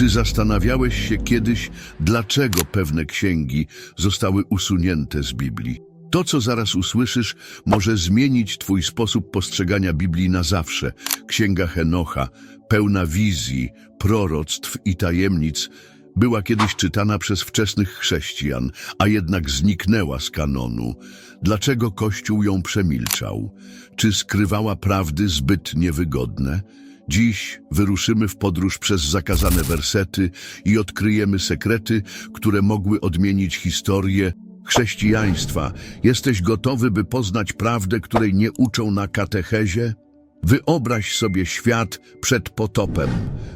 Czy zastanawiałeś się kiedyś, dlaczego pewne księgi zostały usunięte z Biblii? To, co zaraz usłyszysz, może zmienić Twój sposób postrzegania Biblii na zawsze. Księga Henocha, pełna wizji, proroctw i tajemnic, była kiedyś czytana przez wczesnych chrześcijan, a jednak zniknęła z kanonu. Dlaczego Kościół ją przemilczał? Czy skrywała prawdy zbyt niewygodne? Dziś wyruszymy w podróż przez zakazane wersety i odkryjemy sekrety, które mogły odmienić historię chrześcijaństwa. Jesteś gotowy, by poznać prawdę, której nie uczą na katechezie? Wyobraź sobie świat przed potopem,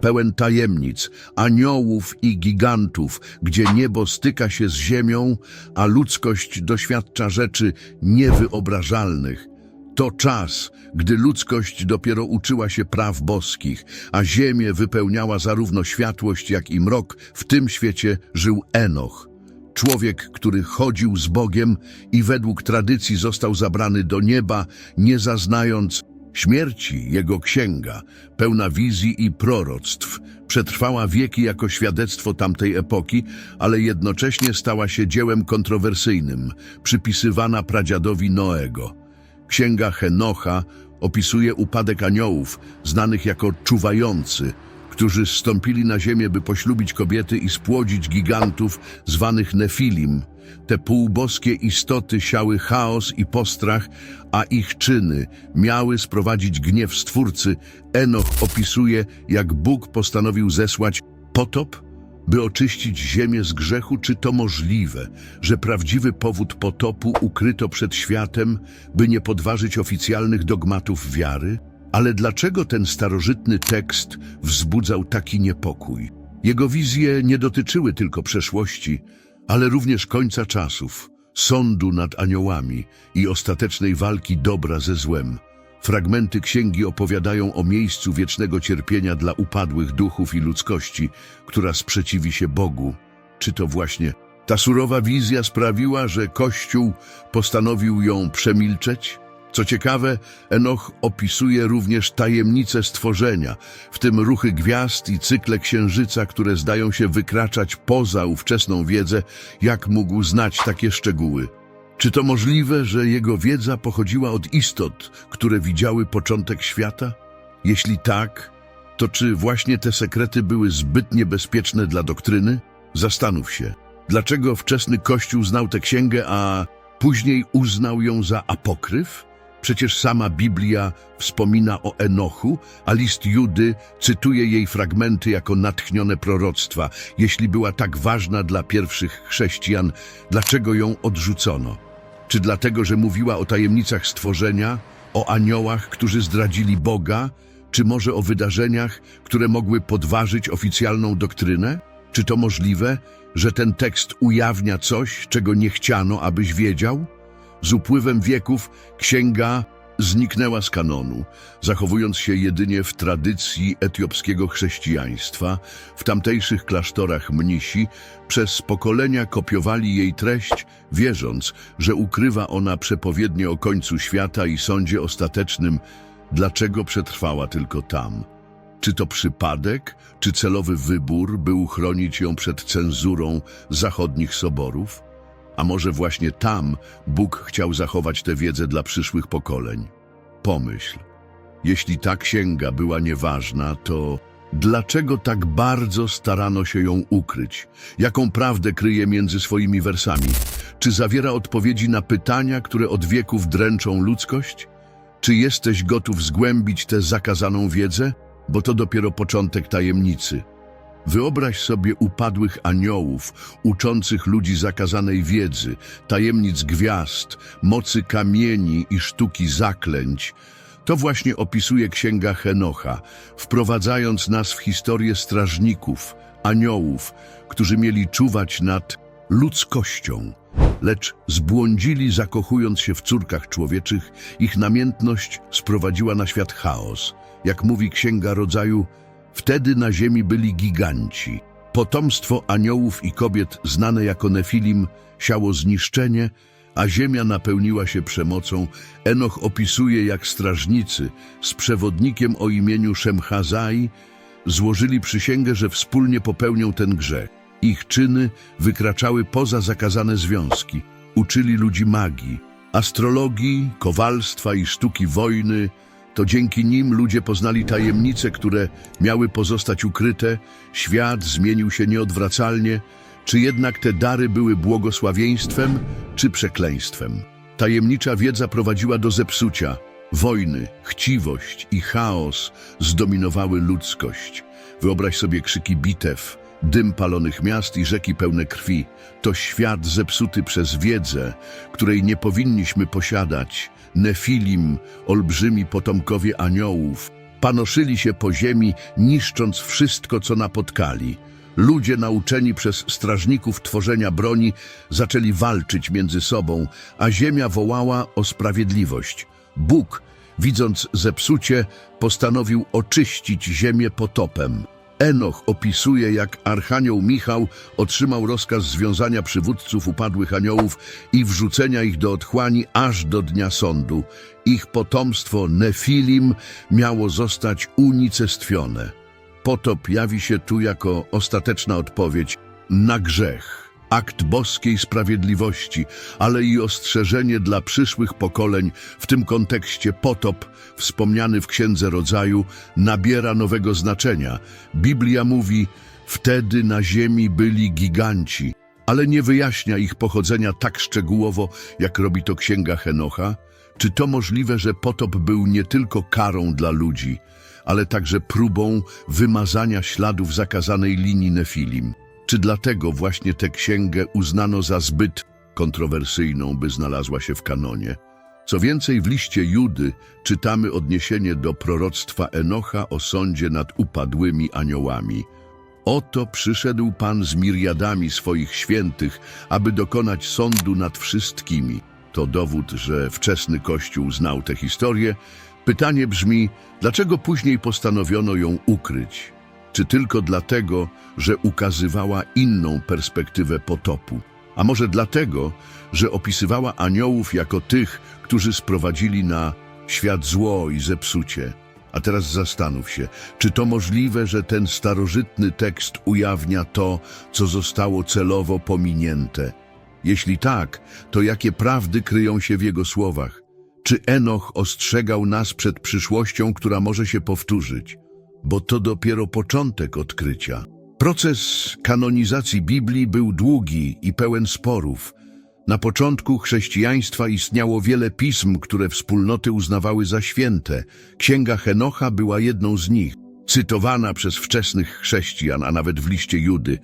pełen tajemnic, aniołów i gigantów, gdzie niebo styka się z ziemią, a ludzkość doświadcza rzeczy niewyobrażalnych. To czas, gdy ludzkość dopiero uczyła się praw boskich, a ziemię wypełniała zarówno światłość, jak i mrok. W tym świecie żył Enoch. Człowiek, który chodził z Bogiem i według tradycji został zabrany do nieba, nie zaznając śmierci. Jego księga, pełna wizji i proroctw, przetrwała wieki jako świadectwo tamtej epoki, ale jednocześnie stała się dziełem kontrowersyjnym, przypisywana pradziadowi Noego. Księga Henocha opisuje upadek aniołów, znanych jako czuwający, którzy zstąpili na ziemię, by poślubić kobiety i spłodzić gigantów zwanych Nefilim. Te półboskie istoty siały chaos i postrach, a ich czyny miały sprowadzić gniew Stwórcy. Enoch opisuje, jak Bóg postanowił zesłać potop, by oczyścić ziemię z grzechu, czy to możliwe, że prawdziwy powód potopu ukryto przed światem, by nie podważyć oficjalnych dogmatów wiary? Ale dlaczego ten starożytny tekst wzbudzał taki niepokój? Jego wizje nie dotyczyły tylko przeszłości, ale również końca czasów, sądu nad aniołami i ostatecznej walki dobra ze złem. Fragmenty księgi opowiadają o miejscu wiecznego cierpienia dla upadłych duchów i ludzkości, która sprzeciwi się Bogu. Czy to właśnie ta surowa wizja sprawiła, że Kościół postanowił ją przemilczeć? Co ciekawe, Enoch opisuje również tajemnice stworzenia, w tym ruchy gwiazd i cykle księżyca, które zdają się wykraczać poza ówczesną wiedzę, jak mógł znać takie szczegóły. Czy to możliwe, że jego wiedza pochodziła od istot, które widziały początek świata? Jeśli tak, to czy właśnie te sekrety były zbyt niebezpieczne dla doktryny? Zastanów się, dlaczego wczesny Kościół znał tę księgę, a później uznał ją za apokryf? Przecież sama Biblia wspomina o Enochu, a list Judy cytuje jej fragmenty jako natchnione proroctwa. Jeśli była tak ważna dla pierwszych chrześcijan, dlaczego ją odrzucono? Czy dlatego, że mówiła o tajemnicach stworzenia, o aniołach, którzy zdradzili Boga, czy może o wydarzeniach, które mogły podważyć oficjalną doktrynę? Czy to możliwe, że ten tekst ujawnia coś, czego nie chciano, abyś wiedział? Z upływem wieków księga zniknęła z kanonu, zachowując się jedynie w tradycji etiopskiego chrześcijaństwa. W tamtejszych klasztorach mnisi przez pokolenia kopiowali jej treść, wierząc, że ukrywa ona przepowiednie o końcu świata i sądzie ostatecznym. Dlaczego przetrwała tylko tam? Czy to przypadek, czy celowy wybór, by uchronić ją przed cenzurą zachodnich soborów? A może właśnie tam Bóg chciał zachować tę wiedzę dla przyszłych pokoleń? Pomyśl, jeśli ta księga była nieważna, to dlaczego tak bardzo starano się ją ukryć? Jaką prawdę kryje między swoimi wersami? Czy zawiera odpowiedzi na pytania, które od wieków dręczą ludzkość? Czy jesteś gotów zgłębić tę zakazaną wiedzę? Bo to dopiero początek tajemnicy. Wyobraź sobie upadłych aniołów, uczących ludzi zakazanej wiedzy, tajemnic gwiazd, mocy kamieni i sztuki zaklęć. To właśnie opisuje księga Henocha, wprowadzając nas w historię strażników, aniołów, którzy mieli czuwać nad ludzkością. Lecz zbłądzili, zakochując się w córkach człowieczych, ich namiętność sprowadziła na świat chaos. Jak mówi Księga Rodzaju, Wtedy na ziemi byli giganci. Potomstwo aniołów i kobiet znane jako Nefilim siało zniszczenie, a ziemia napełniła się przemocą. Enoch opisuje jak strażnicy z przewodnikiem o imieniu Szemchazai złożyli przysięgę, że wspólnie popełnią ten grzech. Ich czyny wykraczały poza zakazane związki. Uczyli ludzi magii, astrologii, kowalstwa i sztuki wojny. To dzięki nim ludzie poznali tajemnice, które miały pozostać ukryte. Świat zmienił się nieodwracalnie. Czy jednak te dary były błogosławieństwem, czy przekleństwem? Tajemnicza wiedza prowadziła do zepsucia. Wojny, chciwość i chaos zdominowały ludzkość. Wyobraź sobie krzyki bitew, dym palonych miast i rzeki pełne krwi. To świat zepsuty przez wiedzę, której nie powinniśmy posiadać. Nefilim, olbrzymi potomkowie aniołów, panoszyli się po ziemi, niszcząc wszystko, co napotkali. Ludzie nauczeni przez strażników tworzenia broni zaczęli walczyć między sobą, a ziemia wołała o sprawiedliwość. Bóg, widząc zepsucie, postanowił oczyścić ziemię potopem. Enoch opisuje, jak archanioł Michał otrzymał rozkaz związania przywódców upadłych aniołów i wrzucenia ich do otchłani aż do dnia sądu. Ich potomstwo Nefilim miało zostać unicestwione. Potop jawi się tu jako ostateczna odpowiedź na grzech, akt boskiej sprawiedliwości, ale i ostrzeżenie dla przyszłych pokoleń. W tym kontekście potop, wspomniany w Księdze Rodzaju, nabiera nowego znaczenia. Biblia mówi, wtedy na ziemi byli giganci, ale nie wyjaśnia ich pochodzenia tak szczegółowo, jak robi to Księga Henocha. Czy to możliwe, że potop był nie tylko karą dla ludzi, ale także próbą wymazania śladów zakazanej linii Nefilim? Czy dlatego właśnie tę księgę uznano za zbyt kontrowersyjną, by znalazła się w kanonie? Co więcej, w liście Judy czytamy odniesienie do proroctwa Enocha o sądzie nad upadłymi aniołami. Oto przyszedł Pan z miriadami swoich świętych, aby dokonać sądu nad wszystkimi. To dowód, że wczesny Kościół znał tę historię. Pytanie brzmi, dlaczego później postanowiono ją ukryć? Czy tylko dlatego, że ukazywała inną perspektywę potopu? A może dlatego, że opisywała aniołów jako tych, którzy sprowadzili na świat zło i zepsucie? A teraz zastanów się, czy to możliwe, że ten starożytny tekst ujawnia to, co zostało celowo pominięte? Jeśli tak, to jakie prawdy kryją się w jego słowach? Czy Enoch ostrzegał nas przed przyszłością, która może się powtórzyć? Bo to dopiero początek odkrycia. Proces kanonizacji Biblii był długi i pełen sporów. Na początku chrześcijaństwa istniało wiele pism, które wspólnoty uznawały za święte. Księga Henocha była jedną z nich. Cytowana przez wczesnych chrześcijan, a nawet w liście Judy,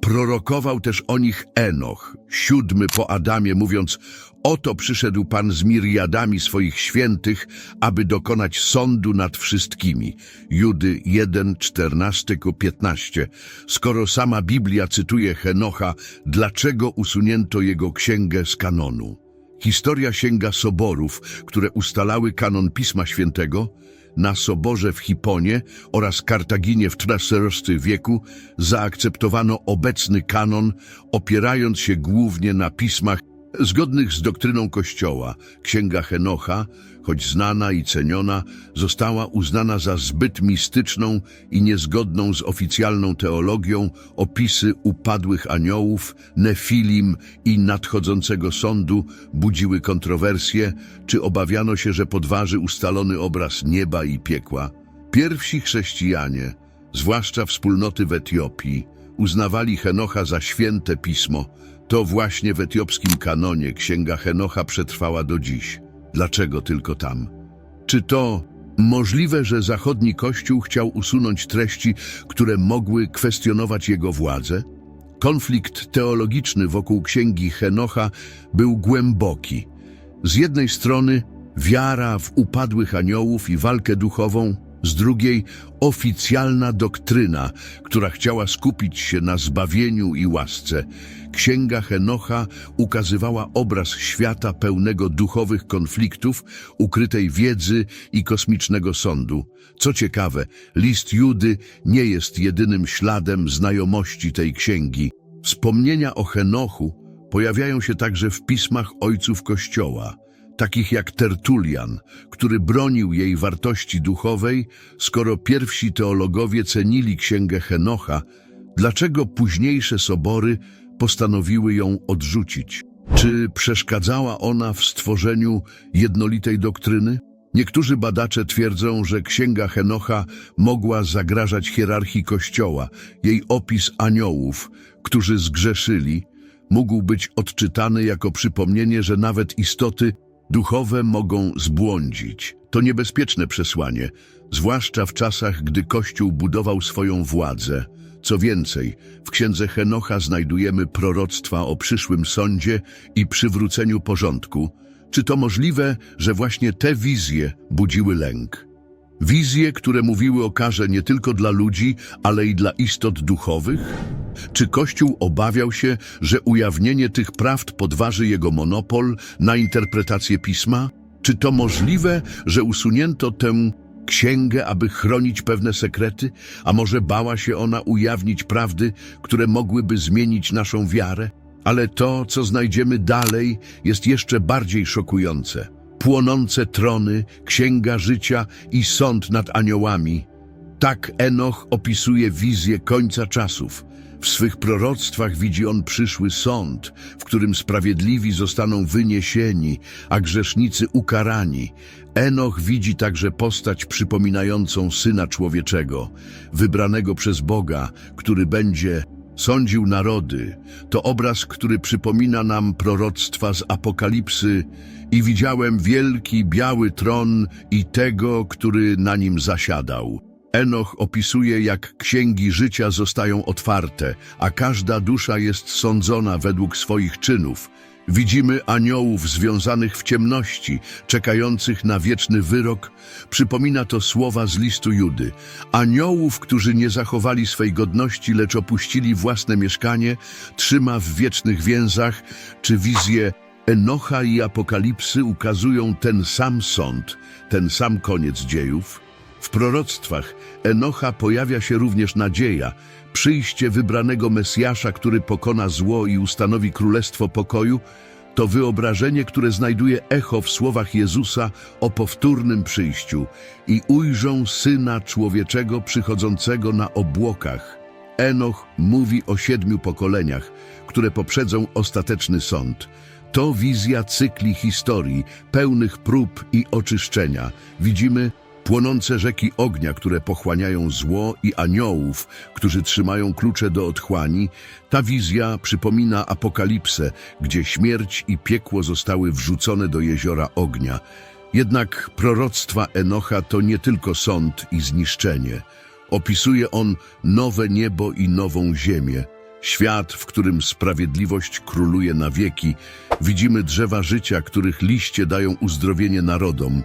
prorokował też o nich Enoch, siódmy po Adamie, mówiąc Oto przyszedł Pan z miriadami swoich świętych, aby dokonać sądu nad wszystkimi. Judy 1, 14-15. Skoro sama Biblia cytuje Henocha, dlaczego usunięto jego księgę z kanonu? Historia sięga soborów, które ustalały kanon Pisma Świętego, na soborze w Hiponie oraz Kartaginie w XIV wieku zaakceptowano obecny kanon, opierając się głównie na pismach zgodnych z doktryną Kościoła. Księga Henocha, choć znana i ceniona, została uznana za zbyt mistyczną i niezgodną z oficjalną teologią opisy upadłych aniołów, nefilim i nadchodzącego sądu budziły kontrowersje, czy obawiano się, że podważy ustalony obraz nieba i piekła. Pierwsi chrześcijanie, zwłaszcza wspólnoty w Etiopii, uznawali Henocha za święte pismo. To właśnie w etiopskim kanonie księga Henocha przetrwała do dziś. Dlaczego tylko tam? Czy to możliwe, że zachodni kościół chciał usunąć treści, które mogły kwestionować jego władzę? Konflikt teologiczny wokół księgi Henocha był głęboki. Z jednej strony wiara w upadłych aniołów i walkę duchową, z drugiej oficjalna doktryna, która chciała skupić się na zbawieniu i łasce. Księga Henocha ukazywała obraz świata pełnego duchowych konfliktów, ukrytej wiedzy i kosmicznego sądu. Co ciekawe, list Judy nie jest jedynym śladem znajomości tej księgi. Wspomnienia o Henochu pojawiają się także w pismach ojców Kościoła. Takich jak Tertulian, który bronił jej wartości duchowej, skoro pierwsi teologowie cenili księgę Henocha, dlaczego późniejsze sobory postanowiły ją odrzucić? Czy przeszkadzała ona w stworzeniu jednolitej doktryny? Niektórzy badacze twierdzą, że księga Henocha mogła zagrażać hierarchii Kościoła. Jej opis aniołów, którzy zgrzeszyli, mógł być odczytany jako przypomnienie, że nawet istoty duchowe mogą zbłądzić. To niebezpieczne przesłanie, zwłaszcza w czasach, gdy Kościół budował swoją władzę. Co więcej, w księdze Henocha znajdujemy proroctwa o przyszłym sądzie i przywróceniu porządku. Czy to możliwe, że właśnie te wizje budziły lęk? Wizje, które mówiły o karze nie tylko dla ludzi, ale i dla istot duchowych? Czy Kościół obawiał się, że ujawnienie tych prawd podważy jego monopol na interpretację pisma? Czy to możliwe, że usunięto tę księgę, aby chronić pewne sekrety? A może bała się ona ujawnić prawdy, które mogłyby zmienić naszą wiarę? Ale to, co znajdziemy dalej, jest jeszcze bardziej szokujące. Płonące trony, księga życia i sąd nad aniołami. Tak Enoch opisuje wizję końca czasów. W swych proroctwach widzi on przyszły sąd, w którym sprawiedliwi zostaną wyniesieni, a grzesznicy ukarani. Enoch widzi także postać przypominającą Syna Człowieczego, wybranego przez Boga, który będzie sądził narody. To obraz, który przypomina nam proroctwa z Apokalipsy i widziałem wielki biały tron i tego, który na nim zasiadał. Enoch opisuje, jak księgi życia zostają otwarte, a każda dusza jest sądzona według swoich czynów. Widzimy aniołów związanych w ciemności, czekających na wieczny wyrok. Przypomina to słowa z listu Judy. Aniołów, którzy nie zachowali swej godności, lecz opuścili własne mieszkanie, trzyma w wiecznych więzach, czy wizje Enocha i Apokalipsy ukazują ten sam sąd, ten sam koniec dziejów. W proroctwach Enocha pojawia się również nadzieja, przyjście wybranego Mesjasza, który pokona zło i ustanowi królestwo pokoju, to wyobrażenie, które znajduje echo w słowach Jezusa o powtórnym przyjściu i ujrzą Syna Człowieczego przychodzącego na obłokach. Enoch mówi o siedmiu pokoleniach, które poprzedzą ostateczny sąd. To wizja cykli historii, pełnych prób i oczyszczenia. Widzimy płonące rzeki ognia, które pochłaniają zło i aniołów, którzy trzymają klucze do otchłani. Ta wizja przypomina apokalipsę, gdzie śmierć i piekło zostały wrzucone do jeziora ognia. Jednak proroctwa Enocha to nie tylko sąd i zniszczenie. Opisuje on nowe niebo i nową ziemię. Świat, w którym sprawiedliwość króluje na wieki. Widzimy drzewa życia, których liście dają uzdrowienie narodom.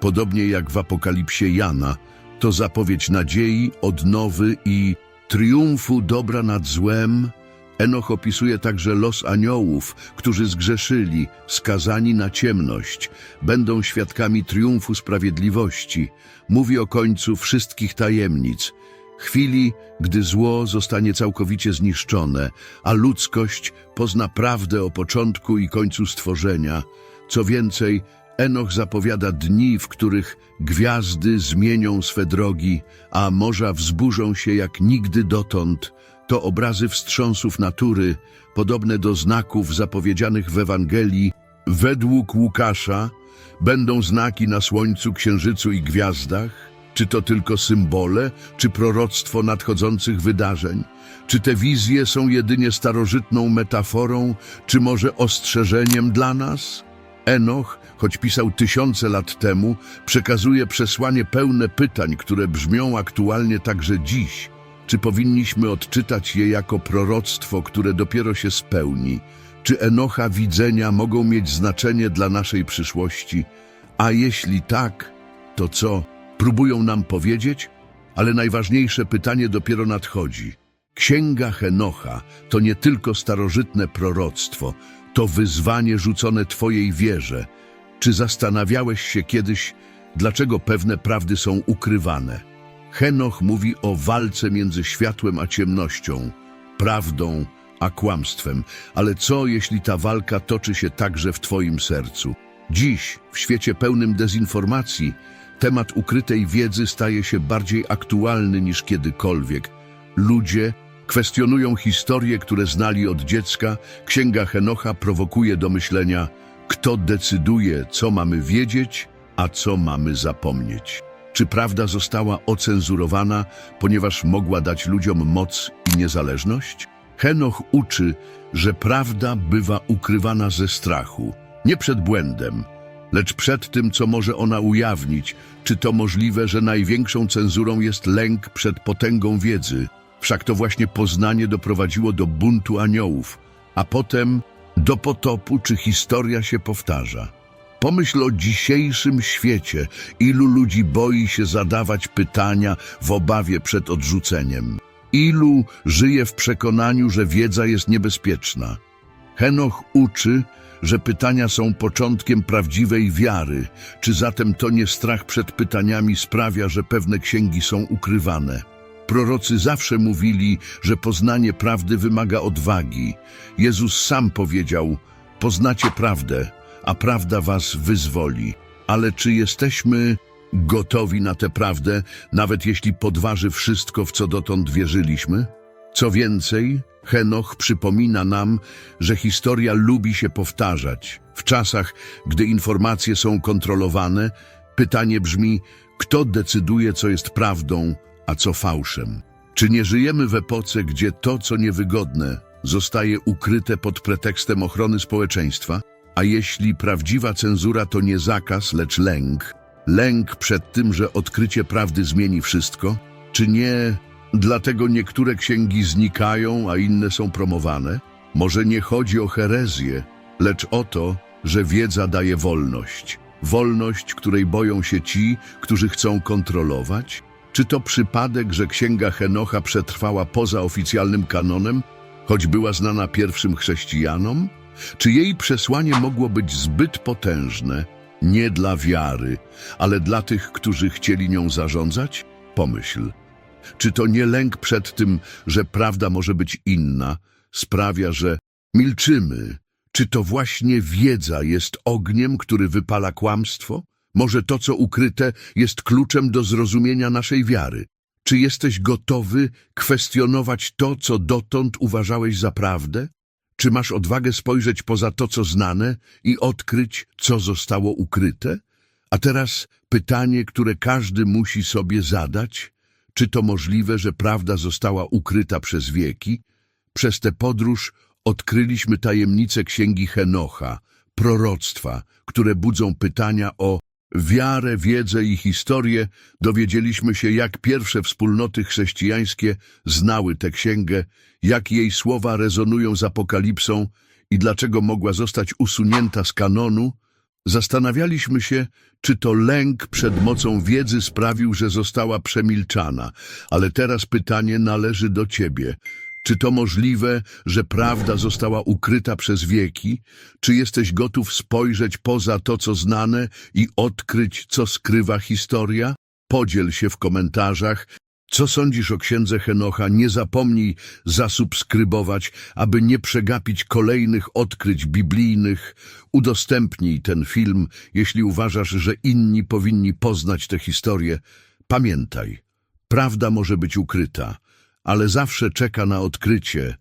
Podobnie jak w apokalipsie Jana, to zapowiedź nadziei, odnowy i triumfu dobra nad złem. Enoch opisuje także los aniołów, którzy zgrzeszyli, skazani na ciemność, będą świadkami triumfu sprawiedliwości. Mówi o końcu wszystkich tajemnic, chwili, gdy zło zostanie całkowicie zniszczone, a ludzkość pozna prawdę o początku i końcu stworzenia. Co więcej, Enoch zapowiada dni, w których gwiazdy zmienią swe drogi, a morza wzburzą się jak nigdy dotąd. To obrazy wstrząsów natury, podobne do znaków zapowiedzianych w Ewangelii. Według Łukasza będą znaki na słońcu, księżycu i gwiazdach. Czy to tylko symbole, czy proroctwo nadchodzących wydarzeń? Czy te wizje są jedynie starożytną metaforą, czy może ostrzeżeniem dla nas? Enoch, choć pisał tysiące lat temu, przekazuje przesłanie pełne pytań, które brzmią aktualnie także dziś. Czy powinniśmy odczytać je jako proroctwo, które dopiero się spełni? Czy Enocha widzenia mogą mieć znaczenie dla naszej przyszłości? A jeśli tak, to co? Próbują nam powiedzieć? Ale najważniejsze pytanie dopiero nadchodzi. Księga Henocha to nie tylko starożytne proroctwo, to wyzwanie rzucone Twojej wierze. Czy zastanawiałeś się kiedyś, dlaczego pewne prawdy są ukrywane? Henoch mówi o walce między światłem a ciemnością, prawdą a kłamstwem. Ale co, jeśli ta walka toczy się także w Twoim sercu? Dziś, w świecie pełnym dezinformacji, temat ukrytej wiedzy staje się bardziej aktualny niż kiedykolwiek. Ludzie kwestionują historie, które znali od dziecka. Księga Henocha prowokuje do myślenia, kto decyduje, co mamy wiedzieć, a co mamy zapomnieć. Czy prawda została ocenzurowana, ponieważ mogła dać ludziom moc i niezależność? Henoch uczy, że prawda bywa ukrywana ze strachu, nie przed błędem, lecz przed tym, co może ona ujawnić. Czy to możliwe, że największą cenzurą jest lęk przed potęgą wiedzy? Wszak to właśnie poznanie doprowadziło do buntu aniołów, a potem do potopu, czy historia się powtarza. Pomyśl o dzisiejszym świecie, ilu ludzi boi się zadawać pytania w obawie przed odrzuceniem. Ilu żyje w przekonaniu, że wiedza jest niebezpieczna. Henoch uczy, że pytania są początkiem prawdziwej wiary. Czy zatem to nie strach przed pytaniami sprawia, że pewne księgi są ukrywane? Prorocy zawsze mówili, że poznanie prawdy wymaga odwagi. Jezus sam powiedział, poznacie prawdę, a prawda was wyzwoli. Ale czy jesteśmy gotowi na tę prawdę, nawet jeśli podważy wszystko, w co dotąd wierzyliśmy? Co więcej, Henoch przypomina nam, że historia lubi się powtarzać. W czasach, gdy informacje są kontrolowane, pytanie brzmi, kto decyduje, co jest prawdą, a co fałszem? Czy nie żyjemy w epoce, gdzie to, co niewygodne, zostaje ukryte pod pretekstem ochrony społeczeństwa? A jeśli prawdziwa cenzura to nie zakaz, lecz lęk, lęk przed tym, że odkrycie prawdy zmieni wszystko? Czy nie dlatego niektóre księgi znikają, a inne są promowane? Może nie chodzi o herezję, lecz o to, że wiedza daje wolność. Wolność, której boją się ci, którzy chcą kontrolować? Czy to przypadek, że księga Henocha przetrwała poza oficjalnym kanonem, choć była znana pierwszym chrześcijanom? Czy jej przesłanie mogło być zbyt potężne, nie dla wiary, ale dla tych, którzy chcieli nią zarządzać? Pomyśl. Czy to nie lęk przed tym, że prawda może być inna, sprawia, że milczymy? Czy to właśnie wiedza jest ogniem, który wypala kłamstwo? Może to, co ukryte, jest kluczem do zrozumienia naszej wiary? Czy jesteś gotowy kwestionować to, co dotąd uważałeś za prawdę? Czy masz odwagę spojrzeć poza to, co znane i odkryć, co zostało ukryte? A teraz pytanie, które każdy musi sobie zadać. Czy to możliwe, że prawda została ukryta przez wieki? Przez tę podróż odkryliśmy tajemnice księgi Henocha, proroctwa, które budzą pytania o wiarę, wiedzę i historię. Dowiedzieliśmy się, jak pierwsze wspólnoty chrześcijańskie znały tę księgę, jak jej słowa rezonują z apokalipsą i dlaczego mogła zostać usunięta z kanonu. Zastanawialiśmy się, czy to lęk przed mocą wiedzy sprawił, że została przemilczana, ale teraz pytanie należy do ciebie. Czy to możliwe, że prawda została ukryta przez wieki? Czy jesteś gotów spojrzeć poza to, co znane i odkryć, co skrywa historia? Podziel się w komentarzach. Co sądzisz o księdze Henocha? Nie zapomnij zasubskrybować, aby nie przegapić kolejnych odkryć biblijnych. Udostępnij ten film, jeśli uważasz, że inni powinni poznać tę historię. Pamiętaj, prawda może być ukryta, ale zawsze czeka na odkrycie.